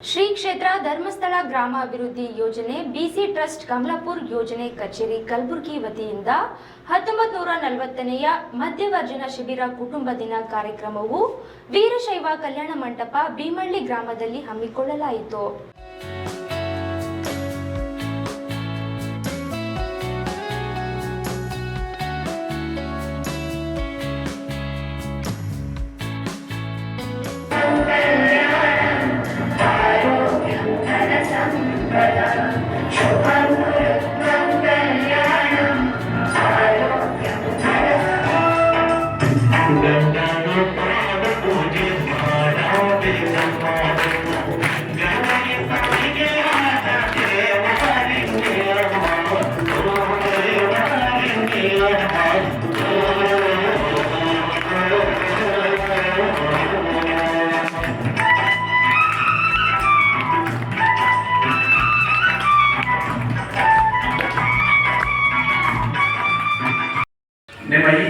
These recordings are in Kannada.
ಶ್ರೀ ಕ್ಷೇತ್ರ ಧರ್ಮಸ್ಥಳ ಗ್ರಾಮಾಭಿವೃದ್ಧಿ ಯೋಜನೆ ಬಿಸಿ ಟ್ರಸ್ಟ್ ಕಮಲಾಪುರ್ ಯೋಜನೆ ಕಚೇರಿ ಕಲಬುರಗಿ ವತಿಯಿಂದ ಹತ್ತೊಂಬತ್ತು ನೂರ ನಲವತ್ತನೆಯ ಮಧ್ಯವರ್ಜನ ಶಿಬಿರ ಕುಟುಂಬ ದಿನ ಕಾರ್ಯಕ್ರಮವು ವೀರಶೈವ ಕಲ್ಯಾಣ ಮಂಟಪ ಭೀಮಳ್ಳಿ ಗ್ರಾಮದಲ್ಲಿ ಹಮ್ಮಿಕೊಳ್ಳಲಾಯಿತು.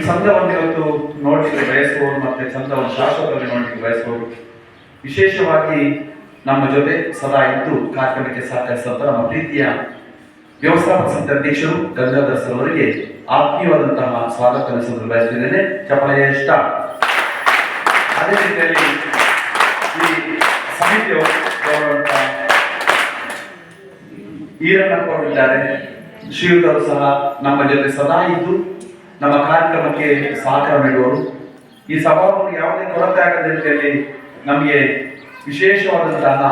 ಚಂದವನ್ನು ಇವತ್ತು ನೋಡಲಿಕ್ಕೆ ಬಯಸುವವರು ಮತ್ತೆ ಚಂದವನ್ನು ಶಾಶ್ವತವಾಗಿ ನೋಡಲಿಕ್ಕೆ ಬಯಸುವವರು ವಿಶೇಷವಾಗಿ ನಮ್ಮ ಜೊತೆ ಸದಾ ಇದ್ದು ಕಾರ್ಯಕ್ರಮಕ್ಕೆ ಸಹಕರಿಸಿದಂತ ನಮ್ಮ ಪ್ರೀತಿಯ ವ್ಯವಸ್ಥಾಪಕ ಸಮಿತಿ ಅಧ್ಯಕ್ಷರು ಗಂಗಾಧರ್ ಸರ್ ಅವರಿಗೆ ಆತ್ಮೀಯವಾದಂತಹ ಸ್ವಾಗತ ಸಲ್ಲಿಸಲು ಬಯಸುತ್ತಿದ್ದೇನೆ. ಚಪಳೆಯ ಇಷ್ಟ. ಅದೇ ರೀತಿಯಲ್ಲಿ ಈ ಸಮಿತಿಯ ಈರಣ್ಣಪ್ಪ ಅವರಿದ್ದಾರೆ ಶ್ರೀಯುತರು ಸಹ ನಮ್ಮ ಜೊತೆ ಸದಾ ಇದ್ದು ನಮ್ಮ ಕಾರ್ಯಕ್ರಮಕ್ಕೆ ಸಹಕಾರ ನೀಡುವರು. ಈ ಸಭಾವನ್ನು ಯಾವುದೇ ಕೊರತೆ ಆಗದ ರೀತಿಯಲ್ಲಿ ನಮಗೆ ವಿಶೇಷವಾದಂತಹ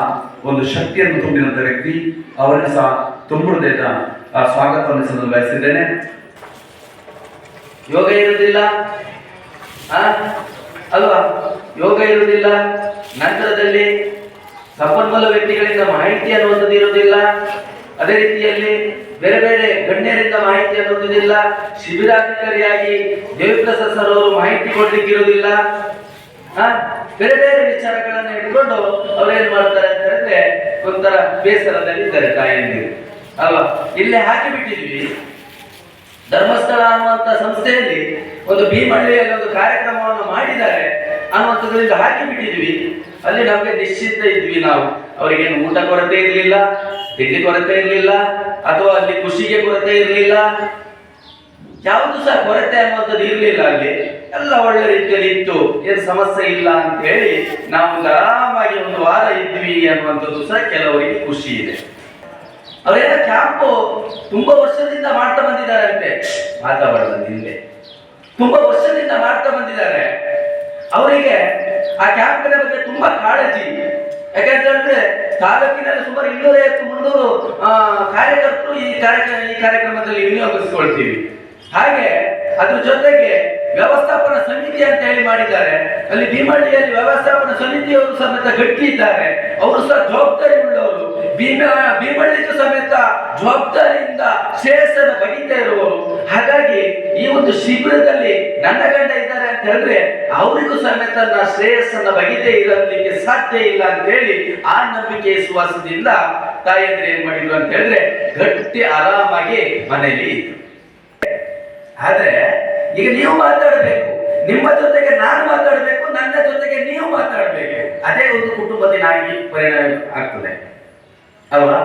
ಒಂದು ಶಕ್ತಿಯನ್ನು ತುಂಬಿದಂಥ ವ್ಯಕ್ತಿ ಅವರನ್ನು ಸಹ ತುಂಬ ಹೃದಯದ ಆ, ಸ್ವಾಗತವನ್ನು ಸಹ ಬಯಸಿದ್ದೇನೆ ಯೋಗ ಇರುವುದಿಲ್ಲ? ಅಲ್ವಾ? ಯೋಗ ಇರುವುದಿಲ್ಲ? ನಂತರದಲ್ಲಿ ಸಂಪನ್ಮೂಲ ವ್ಯಕ್ತಿಗಳಿಂದ ಮಾಹಿತಿ ಅನ್ನುವಂಥದ್ದು ಇರುವುದಿಲ್ಲ? ಅದೇ ರೀತಿಯಲ್ಲಿ ಬೇರೆ ಬೇರೆ ಗಣ್ಯರಿಂದ ಮಾಹಿತಿ ಅನ್ನುವುದಿಲ್ಲ ಶಿಬಿರಾಧಿಕಾರಿಯಾಗಿ ದೇವಿಪ್ರಸಾದ್ ಸರ್ ಅವರು ಮಾಹಿತಿ ಕೊಡ್ಲಿಕ್ಕೆ ಇರುವುದಿಲ್ಲ ಆ? ಬೇರೆ ಬೇರೆ ವಿಚಾರಗಳನ್ನ ಇಟ್ಕೊಂಡು ಅವ್ರೇನ್ ಮಾಡ್ತಾರೆ ಅಂತ ಹೇಳಿದ್ರೆ ಒಂಥರ ಬೇಸರದಲ್ಲಿ ಇದ್ದಾರೆ ತಾಯಿಯಂದಿರು ಅಲ್ವಾ? ಇಲ್ಲೇ ಹಾಕಿ ಬಿಟ್ಟಿದ್ವಿ ಧರ್ಮಸ್ಥಳ ಅನ್ನುವಂತ ಸಂಸ್ಥೆಯಲ್ಲಿ ಒಂದು ಭೀಮಳ್ಳಿಯಲ್ಲಿ ಒಂದು ಕಾರ್ಯಕ್ರಮವನ್ನು ಮಾಡಿದ್ದಾರೆ. ಅನ್ನುವಂಥದ್ರಿಂದ ಹಾಕಿ ಬಿಟ್ಟಿದ್ವಿ. ಅಲ್ಲಿ ನಮಗೆ ನಿಶ್ಚಿತ ಇದ್ವಿ ನಾವು. ಅವರಿಗೇನು ಊಟ ಕೊರತೆ ಇರಲಿಲ್ಲ, ತಿಂಡಿ ಕೊರತೆ ಇರಲಿಲ್ಲ, ಅಥವಾ ಅಲ್ಲಿ ಖುಷಿಗೆ ಕೊರತೆ ಇರಲಿಲ್ಲ. ಯಾವುದು ಸಹ ಕೊರತೆ ಅನ್ನುವಂಥದ್ದು ಇರಲಿಲ್ಲ ಅಲ್ಲಿ. ಎಲ್ಲ ಒಳ್ಳೆ ರೀತಿಯಲ್ಲಿ ಇತ್ತು. ಏನು ಸಮಸ್ಯೆ ಇಲ್ಲ ಅಂತ ಹೇಳಿ ನಾವು ಆರಾಮಾಗಿ ಒಂದು ವಾರ ಇದ್ವಿ ಅನ್ನುವಂಥದ್ದು ಸಹ ಕೆಲವರಿಗೆ ಖುಷಿ ಇದೆ. ಅವರೆಲ್ಲ ಕ್ಯಾಂಪು ತುಂಬಾ ವರ್ಷದಿಂದ ಮಾಡ್ತಾ ಬಂದಿದ್ದಾರೆ ಅಂತೆ. ಮಾತಾಡೋದು ಹಿಂದೆ ತುಂಬಾ ವರ್ಷದಿಂದ ಮಾಡ್ತಾ ಬಂದಿದ್ದಾರೆ. ಅವರಿಗೆ ಆ ಕ್ಯಾಂಪಿನ ಬಗ್ಗೆ ತುಂಬಾ ಕಾಳಜಿ. ಯಾಕೆಂತಂದ್ರೆ ತಾಲೂಕಿನಲ್ಲಿ ಸುಮಾರು ಇನ್ನೂರೈವತ್ತು ಮುನ್ನೂರು ಕಾರ್ಯಕರ್ತರು ಈ ಕಾರ್ಯಕ್ರಮ ಈ ಕಾರ್ಯಕ್ರಮದಲ್ಲಿ ವಿನಿಯೋಗಿಸಿಕೊಳ್ತೀವಿ ಹಾಗೆ ಅದ್ರ ಜೊತೆಗೆ ವ್ಯವಸ್ಥಾಪನಾ ಸಮಿತಿ ಅಂತ ಹೇಳಿ ಮಾಡಿದ್ದಾರೆ. ಅಲ್ಲಿ ಭೀಮಳ್ಳಿಯಲ್ಲಿ ವ್ಯವಸ್ಥಾಪನಾ ಸಮಿತಿಯವರು ಸಮೇತ ಗಟ್ಟಿ ಇದ್ದಾರೆ. ಅವರು ಸಹ ಜವಾಬ್ದಾರಿ ಉಳ್ಳವರು ಭೀಮ ಭೀಮಳ್ಳಿಗೂ ಸಮೇತ ಜವಾಬ್ದಾರಿಯಿಂದ ಶ್ರೇಯಸ್ಸನ್ನು ಬಗಿತಾ ಇರುವವರು. ಹಾಗಾಗಿ ಈ ಒಂದು ಶಿಬಿರದಲ್ಲಿ ನನ್ನ ಗಂಡ ಇದ್ದಾರೆ ಅಂತ ಹೇಳಿದ್ರೆ ಅವರಿಗೂ ಸಮೇತ ನನ್ನ ಶ್ರೇಯಸ್ಸನ್ನ ಇರಲಿಕ್ಕೆ ಸಾಧ್ಯ ಇಲ್ಲ ಅಂತ ಹೇಳಿ ಆ ನಂಬಿಕೆ ವಿಶ್ವಾಸದಿಂದ ತಾಯಂದ್ರೆ ಏನ್ ಮಾಡಿದ್ರು ಅಂತ ಹೇಳಿದ್ರೆ ಗಟ್ಟಿ ಆರಾಮಾಗಿ ಮನೆಯಲ್ಲಿ ಆದರೆ ಆದ್ರೆ ಈಗ ನೀವು ಮಾತಾಡಬೇಕು, ನಿಮ್ಮ ಜೊತೆಗೆ ನಾನು ಮಾತಾಡಬೇಕು, ನನ್ನ ಜೊತೆಗೆ ನೀವು ಮಾತಾಡಬೇಕು. ಅದೇ ಒಂದು ಕುಟುಂಬದ ಆಗಿ ಪರಿಣಾಮ ಆಗ್ತದೆ. ಅಲ್ವಾ